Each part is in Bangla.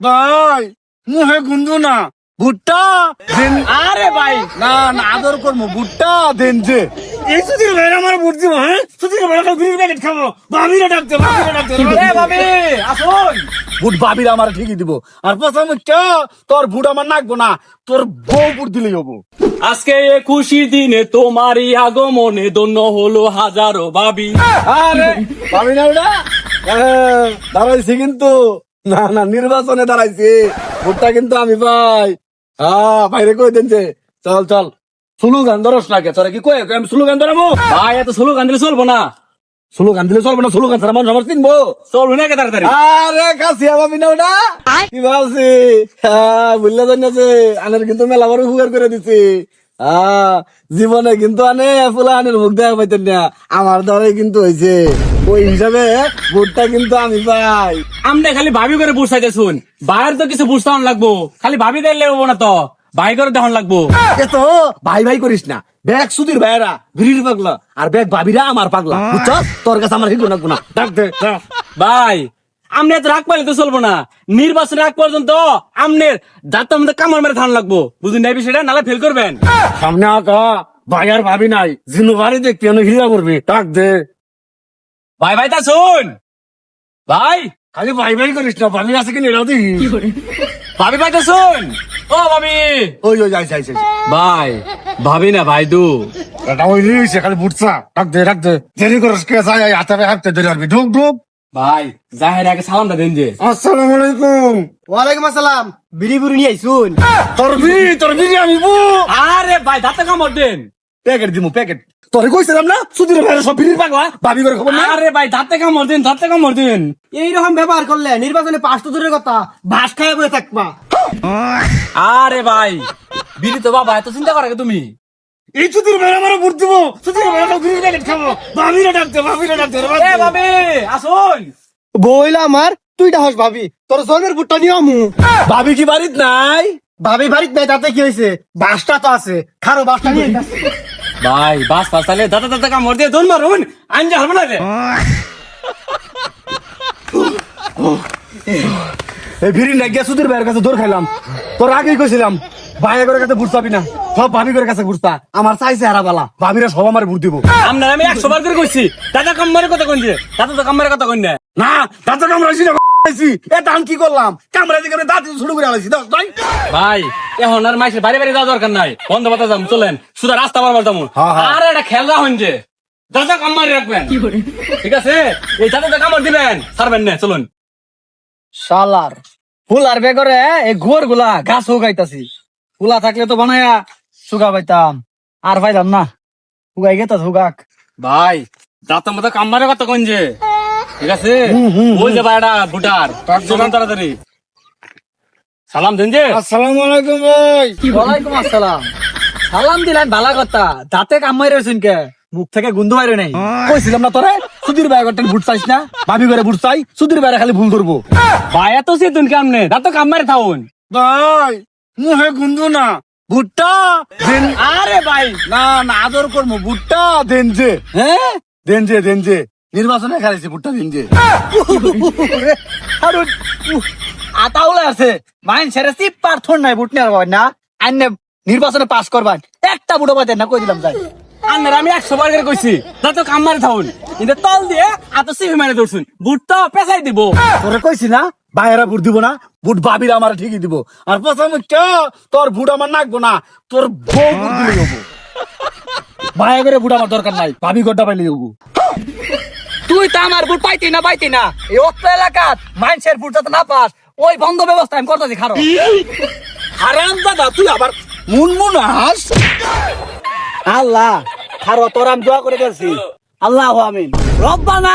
ভাই মুহে গুন্দু না। ভুট্টা দেন আরে ভাই। না না আদর করব। ভুট্টা দেন যে। এই সুধীর ভাই আমার বুট দিব হ্যাঁ? সুধীর ভাই একটা প্যাকেট খাব। ডাকতে ডাকতে ভাবি আসুন। বুট ভাবিরা আমার ঠিকই দিব। আর প্রথম কে তোর বুট আমার নাকবো না তোর বউ বুট দিলেই হব। আজকে এ খুশি দিনে তোমারই আগমনে দন্য হলো হাজারো ভাবি। আরে ভাবি না ওটা? দাঁড়াইছি কিন্তু। না না নির্বাচনে দাঁড়াইছি। ভোটটা কিন্তু আমি পাই। হ্যাঁ বাইরে কই দেনছে চল চল। স্লোগান ধরস না কে? তোরা কি কয়ে? আমি স্লোগান ধরাবো ভাই এত স্লোগান দিলে চলবো না। স্লোগান দিলে চলবে না স্লোগান ছাড়া মানুষ আমার চিনবো। চলবো না কে তাড়াতাড়ি। আরে কাছিয়া ভাবি না ওটা কি ভাবছি? হ্যাঁ বুঝলে জানিয়েছে আনের কিন্তু মেলা বড় উপকার করে দিছি। জীবনে কিন্তু আনে ফুলা আনের মুখ দেখা পাইতেন না। আমার দ্বারাই কিন্তু হয়েছে ওই হিসাবে ভোটটা কিন্তু আমি পাই। আমনে খালি ভাবি করে বুঝাইতে শুন। বাইরের তো কিছু বুঝতে লাগবো। খালি ভাবি দিলে হব না তো। ভাই করে দেখান লাগবো। এ তো ভাই ভাই করিস না। ব্যাগ সুধীর ভাইয়েরা ভিড়ির পাগলা। আর ব্যাগ ভাবিরা আমার পাগলা। বুঝছস? তোর কাছে আমার হিগো নাকবো না ডাক দে। ভাই আমনে এত রাগ পাইলে তো চলবো না। নির্বাচন রাগ পর্যন্ত আমনের যাতে আমাদের কামড় মেরে ধান লাগবো। বুঝুন নাই বিষয়টা? নালে ফেল করবেন। সামনে আকা ভাই আর ভাবি নাই। জিনু বাড়ি দেখতে অনেক হিরা করবি? ডাক দে। ভাই ভাই তা শুন। ভাই। খালি ভাই ভাই করিস না ভাবি আছে কি নেড়াও দিই ভাবি ভাই তা শুন। ও ভাবি। ওই ওই যাইছে যাইছে ভাই ভাবি না ভাই দু। এটা ওই লিয়েছে খালি বুটছা ডাক দে ডাক দে। দেরি করিস কে? যাই হাতে হাতে দেরি করবি ঢুক ঢুক। ভাই জাহের আগে সালামটা দেন যে। আসসালামু আলাইকুম ওয়ালাইকুম আসসালাম। বিড়ি বুড়ি নিয়ে আইসুন। তোর বিড়ি তোর বিড়ি আমি বু আরে ভাই দাঁতে কামড় দেন। প্যাকেট দিমু প্যাকেট। তোরে কইছিলাম না সুধীর ভাই সব বিড়ির পাগলা ভাবি করে খবর না আরে ভাই দাঁতে কামড় দেন দাঁতে কামড় দেন। এইরকম ব্যবহার করলে নির্বাচনে পাঁচ তো দূরের কথা ভাস খায় বয়ে থাকবা। আরে ভাই বিড়ি তো বাবা এত চিন্তা করে তুমি। এই সুধীর ভাই আমার ভোট দিব। সুধীর ভাই একটা বিড়ির প্যাকেট খাব। ভাবিরা ডাকতে ভাবিরা ডাকতে এ ভাবি আসুন। বইলা আমার তুই ডাহস ভাবি তোর জন্মের বুটটা নিয়ে আমু। ভাবি কি বাড়িত নাই? ভাবি বাড়িত নাই তাতে কি হয়েছে? বাসটা তো আছে। খারো বাসটা নিয়ে। ভাই বাস পাস তাহলে দাঁতে দাঁতে কামড় দিয়ে দোন মারুন আঞ্জা হবে না রে। এই ভিড়ি লাগিয়া সুধীর ভাইয়ের কাছে দৌড় খাইলাম। তোর আগেই কইছিলাম ভাইয়া করে কাছে ভোট চাবি না। সব ভাবি করে কাছে ঘুরতা। আমার চাইছে হারাবালা ভাবিরা সব আমার ভোট দিব। আপনার আমি একশো বার করে কইছি দাদা কামড়ের কথা কইছে দাদা তো কামড়ের কথা কই না না কামড়াইছি এটা আমি কি করলাম? কামড়াইছি কেন দাঁত শুরু করে আলাইছি দশ ভাই ভাই এখন আর মাইসের বাড়ি বাড়ি যাওয়া দরকার নাই। বন্ধ বাতা যাম চলেন শুধু রাস্তা বারবার যাব। আর এটা খেলা হন যে দাদা কামড় রাখবেন। ঠিক আছে? এই দাদা কামড় দিবেন ছাড়বেন না চলুন। শালার ফুল আর বেগরে এই গোরগুলা গাছ উগাইতাছি ফুলা থাকলে তো বানায়া সুগা পাইতাম। আর পাইতাম না। উগাই গেতা হুগাক ভাই দাঁত মতো কথা কইন যে। ঠিক আছে? ওই যে ভুটার। চলুন তাড়াতাড়ি। সালাম দেন যে। আসসালামু আলাইকুম ভাই। ওয়ালাইকুম আসসালাম। সালাম দিলেন ভালা কথা। দাঁতে কামাই রয়েছেন কে? মুখ থেকে গুন্ধ বাইরে নেই। কইছিলাম না তোরে সুধীর ভাই একটা ভোট চাইছ না? ভাবি করে ভুট চাই সুধীর ভাই খালি ভুল ধরবো। ভাই এত সিতুন কেমনে? দাঁত কামড়ে থাকুন ভাই মুহে গুন্দু না। ভুট্টা? দেন। আরে ভাই না না আদর করব। ভুট্টা দেন যে হ্যাঁ? দেন যে দেন যে নির্বাচনে খেলাইছি ভুট্টা দিন যে আর আতাউলে আছে। মাইন ছেড়ে সিপ পার্থন নাই বুট নিয়ে না। আইনে নির্বাচনে পাস করবান। একটা বুড়ো পাইতেন না কই দিলাম যাই। আন্নার আমি একশো বার করে কইছি তো কাম কামড়ে থাকুন কিন্তু তল দিয়ে এত সিফি মারে ধরছুন। বুট তো পেঁচাই দিব। তোরে কইছি না ভাইয়েরা ভোট দিব না ভোট ভাবিরা আমার ঠিকই দিব। আর প্রথম কে তোর ভোট আমার নাকবো না তোর বউ ভোট দিলে ভাইয়া করে ভোট আমার দরকার নাই ভাবি গড্ডা পাইলে হব। তুই তো আমার বুট পাইতি না পাইতি না। এই অত্র এলাকাত মাইনসের বুট যাতে না পাস ওই বন্ধ ব্যবস্থা আমি করতেছি খারো। হারাম দাদা তুই আবার মুনমুন হাস। আল্লাহ খারো তোর আমি দোয়া করে গেছি আল্লাহ আমিন। রব্বানা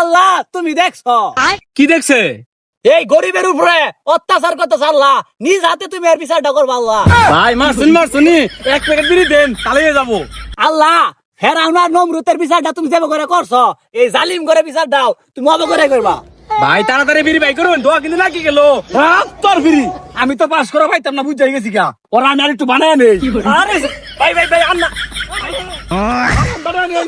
আল্লাহ তুমি দেখছ? কি দেখছে? এই গরিবের উপরে অত্যাচার করতেছ আল্লাহ। নিজ হাতে তুমি এর বিচারটা করবা আল্লাহ। ভাই মারছুন মারছুনি এক প্যাকেট বিড়ি দেন তাহলে যাব। আল্লাহ ফেরাউনার নমরুতের বিচারটা তুমি যেভাবে করে করছ এই জালিম করে বিচার দাও তুমি অবে করে করবা। ভাই তাড়াতাড়ি বিড়ি ভাই করুন দোয়া কিন্তু লাগি গেল। রাত তোর ফিরি আমি তো পাস করা পাইতাম না বুঝাই গেছি গা। ওরা আমি আর একটু বানায় নেই। আরে ভাই ভাই ভাই আন্না বানায় নেই।